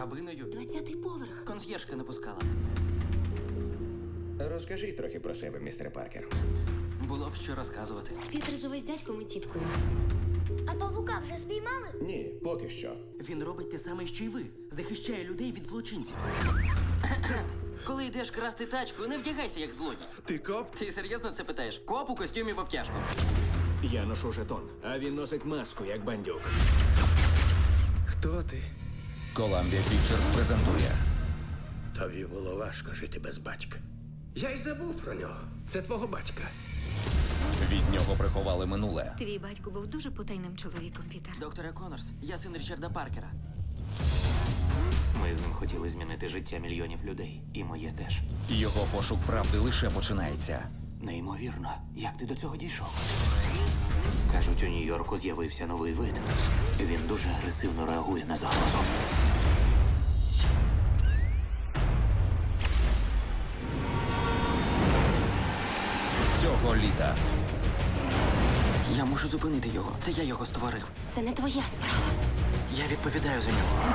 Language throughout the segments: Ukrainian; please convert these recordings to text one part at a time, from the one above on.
Драбиною. Двадцятий поверх. Консьєржка не пускала. Розкажіть трохи про себе, містер Паркер. Було б що розказувати. Пітер живе з дядьком і тіткою. А павука вже спіймали? Ні, поки що. Він робить те саме, що й ви. Захищає людей від злочинців. Коли йдеш красти тачку, не вдягайся як злодій. Ти коп? Ти серйозно це питаєш? Коп у костюмі в обтяжку. Я ношу жетон, а він носить маску, як бандюк. Хто ти? Columbia Pictures презентує Тобі було важко жити без батька. Я й забув про нього. Це твого батька. від нього приховали минуле. Твій батько був дуже потайним чоловіком, Пітер. Докторе Конорс, я син Річарда Паркера. Ми з ним хотіли змінити життя мільйонів людей, і моє теж. Його пошук правди лише починається. Неймовірно, як ти до цього дійшов? Кажуть, у Нью-Йорку з'явився новий вид. Він дуже агресивно реагує на загрозу. Цього літа Я можу зупинити його. Це я його створив. Це не твоя справа. Я відповідаю за нього.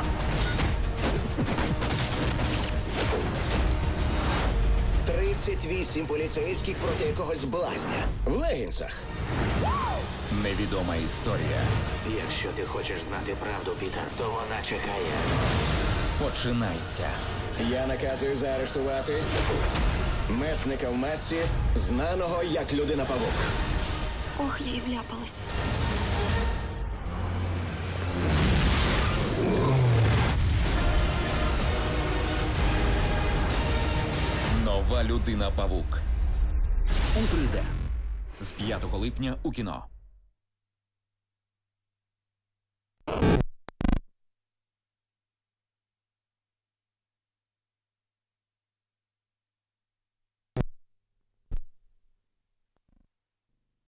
Тридцять вісім поліцейських проти якогось блазня. В легінсах. Невідома історія Якщо ти хочеш знати правду, Пітер, то вона чекає. починається. Я наказую заарештувати месника в масці, знаного як людина павук. Ох, я і вляпалась. Нова людина Павук. У 3D. З 5 липня у кіно.